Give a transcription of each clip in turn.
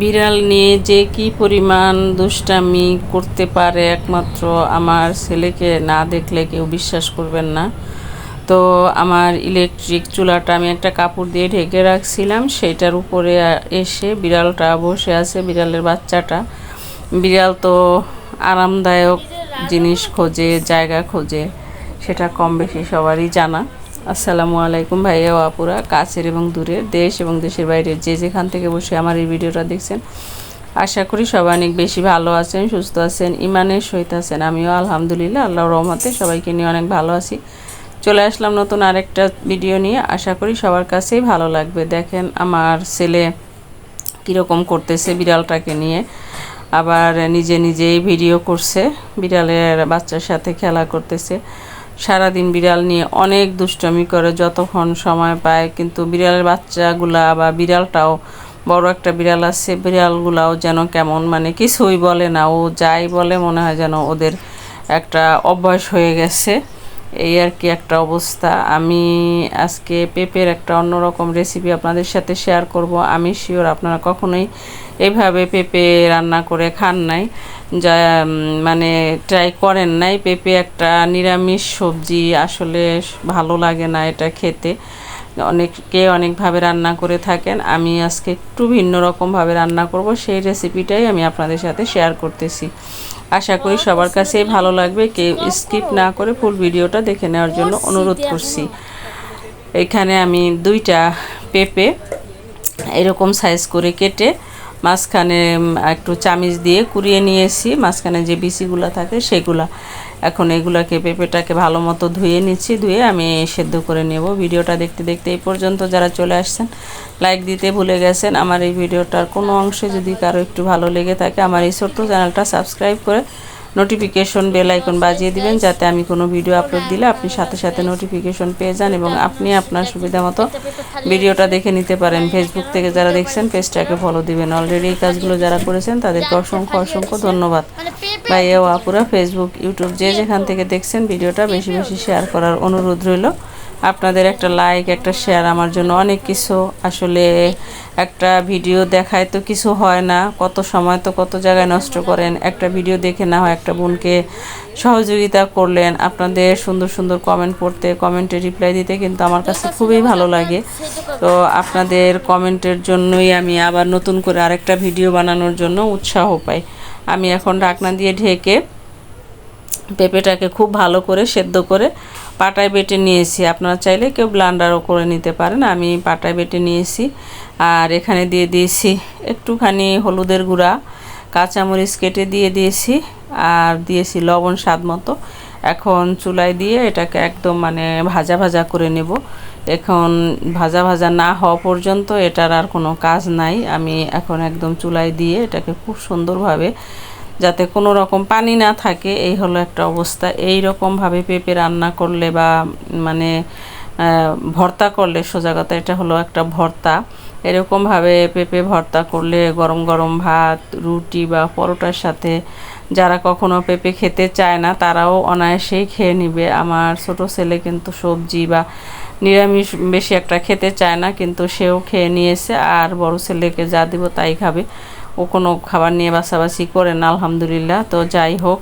বিড়াল নিয়ে যে কি পরিমাণ দুষ্টামি করতে পারে একমাত্র আমার ছেলেকে না দেখলে কেউ বিশ্বাস করবেন না। তো আমার ইলেকট্রিক চুলাটা আমি একটা কাপড় দিয়ে ঢেকে রাখছিলাম, সেটার উপরে এসে বিড়ালটা বসে আছে, বিড়ালের বাচ্চাটা। বিড়াল তো আরামদায়ক জিনিস খোঁজে, জায়গা খোঁজে, সেটা কম বেশি সবারই জানা। আসসালামু আলাইকুম ভাইয়া ও আপুরা, কাছের এবং দূরের দেশ এবং দেশের বাইরে যে যেখান থেকে বসে আমার এই ভিডিওটা দেখছেন, আশা করি সবাই অনেক বেশি ভালো আছেন, সুস্থ আছেন ইমানের সহিত আছেন। আমিও আলহামদুলিল্লাহ আল্লাহ রহমতে সবাইকে নিয়ে অনেক ভালো আছি। চলে আসলাম নতুন আরেকটা ভিডিও নিয়ে। আশা করি সবার কাছেই ভালো লাগবে। দেখেন আমার ছেলে কীরকম করতেছে বিড়ালটাকে নিয়ে। আবার নিজে নিজেই ভিডিও করছে, বিড়ালের বাচ্চার সাথে খেলা করতেছে। সারাদিন বিড়াল নিয়ে অনেক দুষ্টমি করে, যতক্ষণ সময় পায়। কিন্তু বিড়ালের বাচ্চাগুলা বা বিড়ালটাও বড় একটা বিড়াল আছে, বিড়ালগুলাও যেন কেমন মানে কিছুই বলে না। ও যাই বলে মনে হয় যেন ওদের একটা অভ্যাস হয়ে গেছে। এই আর কি একটা অবস্থা। আমি আজকে পেঁপের একটা অন্যরকম রেসিপি আপনাদের সাথে শেয়ার করব। আমি শিওর আপনারা কখনোই এভাবে পেঁপে রান্না করে খান নাই। যা মানে ট্রাই করেন নাই। পেঁপে একটা নিরামিষ সবজি আসলে ভালো লাগে না এটা খেতে। অনেকে অনেকভাবে রান্না করে থাকেন। আমি আজকে একটু ভিন্ন রকমভাবে রান্না করব। সেই রেসিপিটাই আমি আপনাদের সাথে শেয়ার করতেছি। আশা করি সবার কাছেই ভালো লাগবে। কেউ স্কিপ না করে ফুল ভিডিওটা দেখে নেওয়ার জন্য অনুরোধ করছি। এখানে আমি দুইটা পেঁপে এরকম সাইজ করে কেটে মাঝখানে একটু চামিচ দিয়ে কুড়িয়ে নিয়েছি। মাঝখানে যে বিচিগুলো থাকে সেগুলা। এখন এগুলাকে, পেঁপেটাকে ভালো মতো ধুয়ে নিচ্ছি। ধুয়ে আমি সেদ্ধ করে নেব। ভিডিওটা দেখতে দেখতে এই পর্যন্ত যারা চলে আসছেন লাইক দিতে ভুলে গেছেন, আমার এই ভিডিওটার কোনো অংশে যদি কারও একটু ভালো লেগে থাকে, আমার এই ছোট্ট চ্যানেলটা সাবস্ক্রাইব করে নোটিফিকেশন বেল আইকন বাজিয়ে দিবেন যাতে আমি কোনো ভিডিও আপলোড দিলে আপনি সাথে সাথে নোটিফিকেশন পেয়ে যান এবং আপনি আপনার সুবিধা মতো ভিডিওটা দেখে নিতে পারেন। ফেসবুক থেকে যারা দেখছেন পেজটাকে ফলো দিবেন। অলরেডি এই কাজগুলো যারা করেছেন, তাদেরকে অসংখ্য অসংখ্য ধন্যবাদ। ভাই ও আপুরা ফেসবুক ইউটিউব যে যেখান থেকে দেখছেন, ভিডিওটা বেশি বেশি শেয়ার করার অনুরোধ রইল। আপনাদের একটা লাইক একটা শেয়ার আমার জন্য অনেক কিছু। আসলে একটা ভিডিও দেখায় তো কিছু হয় না। কত সময় তো কত জায়গায় নষ্ট করেন। একটা ভিডিও দেখে না হয় একটা বোনকে সহযোগিতা করলেন। আপনাদের সুন্দর সুন্দর কমেন্ট পড়তে কমেন্টে রিপ্লাই দিতে কিন্তু আমার কাছে খুবই ভালো লাগে। তো আপনাদের কমেন্টের জন্যই আমি আবার নতুন করে আরেকটা ভিডিও বানানোর জন্য উৎসাহ পাই। আমি এখন ঢাকনা দিয়ে ঢেকে পেঁপেটাকে খুব ভালো করে সেদ্ধ করে পাটায় বেটে নিয়েছি। আপনারা চাইলে কেউ ব্লান্ডারও করে নিতে পারেন। আমি পাটায় বেটে নিয়েছি। আর এখানে দিয়ে দিয়েছি একটুখানি হলুদের গুঁড়া, কাঁচামরিচ কেটে দিয়ে দিয়েছি আর দিয়েছি লবণ স্বাদ মতো। এখন চুলায় দিয়ে এটাকে একদম মানে ভাজা ভাজা করে নেব। এখন ভাজা ভাজা না হওয়া পর্যন্ত এটার আর কোনো কাজ নাই। আমি এখন একদম চুলায় দিয়ে এটাকে খুব সুন্দরভাবে যাতে কোনো রকম পানি না থাকে, এই হলো একটা অবস্থা। এই রকমভাবে পেঁপে রান্না করলে বা মানে ভর্তা করলে সোজা কথা, এটা হলো একটা ভর্তা। এরকমভাবে পেঁপে ভর্তা করলে গরম গরম ভাত, রুটি বা পরোটার সাথে যারা কখনো পেঁপে খেতে চায় না, তারাও অনায়াসেই খেয়ে নিবে। আমার ছোট ছেলে কিন্তু সবজি বা নিরামিষ বেশি একটা খেতে চায় না, কিন্তু সেও খেয়ে নিয়েছে। আর বড় ছেলেকে যা দিব তাই খাবে। ও কোনো খাবার নিয়ে বাসাবাসি করে না, আলহামদুলিল্লাহ। তো যাই হোক,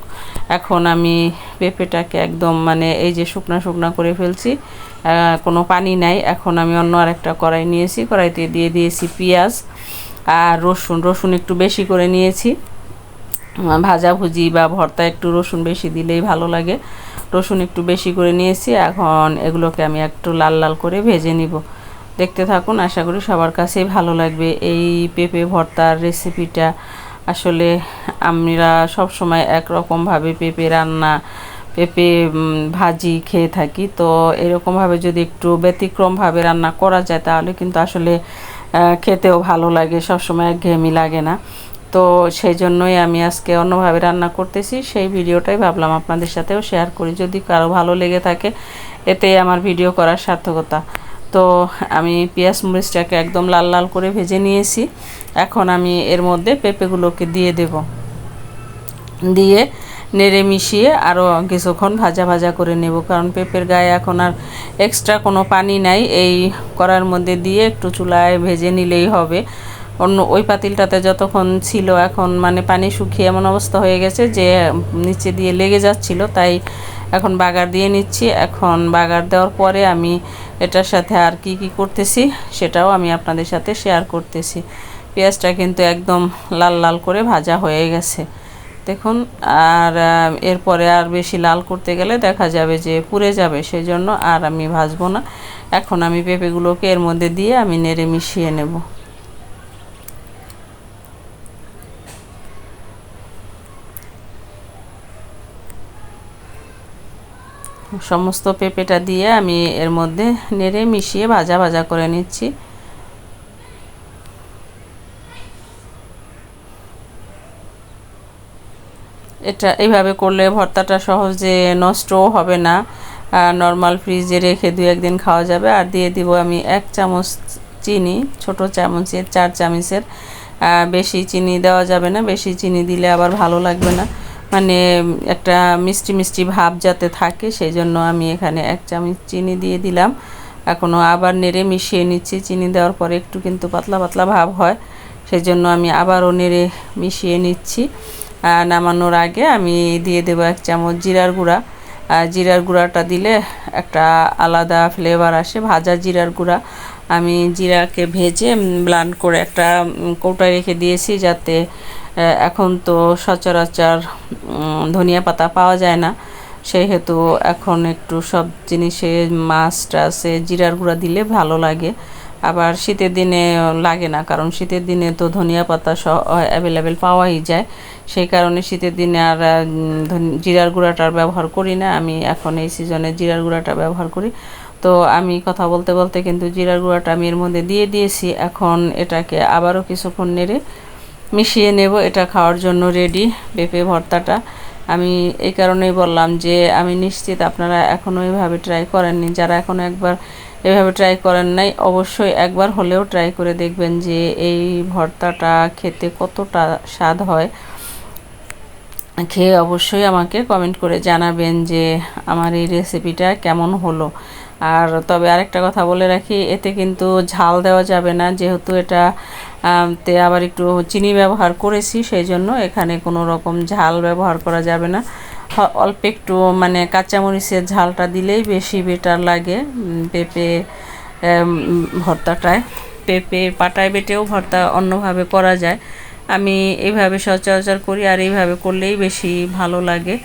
এখন আমি পেঁপেটাকে একদম মানে এই যে শুকনা শুকনা করে ফেলছি কোনো পানি নাই। এখন আমি অন্য আরেকটা কড়াই নিয়েছি, কড়াইতে দিয়ে দিয়েছি পেঁয়াজ আর রসুন। রসুন একটু বেশি করে নিয়েছি। ভাজাভুজি বা ভর্তা একটু রসুন বেশি দিলেই ভালো লাগে। রসুন একটু বেশি করে নিয়েছি, এখন এগুলোকে আমি একটু লাল লাল করে ভেজে নিব। দেখতে থাকুন। আশা করি সবার কাছেই ভালো লাগবে। এই পেঁপে ভর্তার রেসিপিটা আসলে আমরা সব সময় একরকমভাবে পেঁপে রান্না, পেঁপে ভাজি খেয়ে থাকি। তো এরকমভাবে যদি একটু ব্যতিক্রমভাবে রান্না করা যায়, তাহলে কিন্তু আসলে খেতেও ভালো লাগে। সবসময় একঘেয়েমি লাগে না। তো সেই জন্যই আমি আজকে অন্যভাবে রান্না করতেছি। সেই ভিডিওটাই ভাবলাম আপনাদের সাথেও শেয়ার করি। যদি কারও ভালো লেগে থাকে, এতেই আমার ভিডিও করার সার্থকতা। তো আমি পেঁয়াজ মরিচটাকে একদম লাল লাল করে ভেজে নিয়েছি। এখন আমি এর মধ্যে পেঁপেগুলোকে দিয়ে দেব। দিয়ে নেড়ে মিশিয়ে আরও কিছুক্ষণ ভাজা ভাজা করে নেব, কারণ পেঁপের গায়ে এখন আর এক্সট্রা কোনো পানি নাই। এই করার মধ্যে দিয়ে একটু চুলায় ভেজে নিলেই হবে। অন্য ওই পাতিলটাতে যতক্ষণ ছিল এখন মানে পানি শুকিয়ে এমন অবস্থা হয়ে গেছে যে নিচে দিয়ে লেগে যাচ্ছিল, তাই এখন বাগার দিয়ে নিচ্ছি। এখন বাগার দেওয়ার পরে আমি এটার সাথে আর কি কি করতেছি সেটাও আমি আপনাদের সাথে শেয়ার করতেছি। পেঁয়াজটা কিন্তু একদম লাল লাল করে ভাজা হয়ে গেছে। দেখুন, আর এরপরে আর বেশি লাল করতে গেলে দেখা যাবে যে পুড়ে যাবে সেই জন্য আর আমি ভাজবো না। এখন আমি পেঁপেগুলোকে এর মধ্যে দিয়ে আমি নেড়ে মিশিয়ে নেব। সমস্ত পেঁপেটা দিয়ে আমি এর মধ্যে নেড়ে মিশিয়ে ভাজা ভাজা করে নিচ্ছি। এটা এইভাবে করলে ভর্তাটা সহজে নষ্টও হবে না। নর্মাল ফ্রিজে রেখে দু একদিন খাওয়া যাবে। আর দিয়ে দিব আমি এক চামচ চিনি, ছোট চামচের, চার চামচের। বেশি চিনি দেওয়া যাবে না। বেশি চিনি দিলে আবার ভালো লাগবে না। মানে একটা মিষ্টি মিষ্টি ভাব যাতে থাকে সেই জন্য আমি এখানে এক চামচ চিনি দিয়ে দিলাম। এখনও আবার নেড়ে মিশিয়ে নিচ্ছি। চিনি দেওয়ার পরে একটু কিন্তু পাতলা পাতলা ভাব হয় সেই জন্য আমি আবারও নেড়ে মিশিয়ে নিচ্ছি। নামানোর আগে আমি দিয়ে দেবো এক চামচ জিরার গুঁড়া। জিরার গুঁড়াটা দিলে একটা আলাদা ফ্লেভার আসে, ভাজা জিরার গুঁড়া। আমি জিরাকে ভেজে ব্লান্ড করে একটা কৌটায় রেখে দিয়েছি যাতে এখন তো সচরাচর ধনিয়া পাতা পাওয়া যায় না। সেহেতু এখন একটু সব জিনিসে মাছ টাছে জিরার গুঁড়া দিলে ভালো লাগে। আবার শীতের দিনে লাগে না, কারণ শীতের দিনে তো ধনিয়া পাতা অ্যাভেলেবেল পাওয়াই যায়। সেই কারণে শীতের দিনে আর জিরার গুঁড়াটার ব্যবহার করি না। আমি এখন এই সিজনে জিরার গুঁড়াটা ব্যবহার করি। তো আমি কথা বলতে বলতে কিন্তু জিরার গুঁড়াটা আমি এর মধ্যে দিয়ে দিয়েছি। এখন এটাকে আবারও কিছুক্ষণ নেড়ে মিশিয়ে নেব, এটা খাওয়ার জন্য রেডি পেঁপে ভর্তাটা। আমি এই কারণেই বললাম যে, আমি নিশ্চিত আপনারা এখনও এভাবে ট্রাই করেননি। যারা এখনও একবার এভাবে ট্রাই করেন নাই, অবশ্যই একবার হলেও ট্রাই করে দেখবেন যে, এই ভর্তাটা খেতে কতটা স্বাদ হয়। খেয়ে অবশ্যই আমাকে কমেন্ট করে জানাবেন যে, আমার এই রেসিপিটা কেমন হলো। আর তবে আরেকটা কথা বলে রাখি, এতে কিন্তু ঝাল দেওয়া যাবে না। যেহেতু এটা তে আবার একটু চিনি ব্যবহার করেছি সেই জন্য এখানে কোনো রকম ঝাল ব্যবহার করা যাবে না। অল্প একটু মানে কাঁচামরিচের ঝালটা দিলেই বেশি বেটার লাগে পেঁপে ভর্তাটায়। পেঁপে পাটায় বেটেও ভর্তা অন্যভাবে করা যায়। আমি এইভাবে সচরাচর করি, আর এইভাবে করলেই বেশি ভালো লাগে।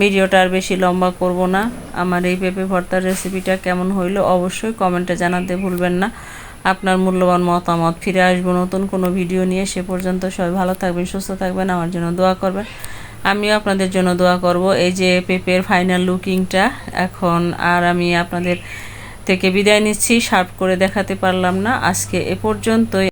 ভিডিওটা আর বেশি লম্বা করব না। আমার এই পেঁপে ভর্তার রেসিপিটা কেমন হইল অবশ্যই কমেন্টে জানাতে ভুলবেন না। আপনার মূল্যবান মতামত ফিরে আসব নতুন কোনো ভিডিও নিয়ে। সে পর্যন্ত সবাই ভালো থাকবেন, সুস্থ থাকবেন, আমার জন্য দোয়া করবেন। আমিও আপনাদের জন্য দোয়া করব। এই যে পেঁপের ফাইনাল লুকিংটা এখন আর আমি আপনাদের থেকে বিদায় নিচ্ছি। শার্প করে দেখাতে পারলাম না। আজকে এ পর্যন্তই।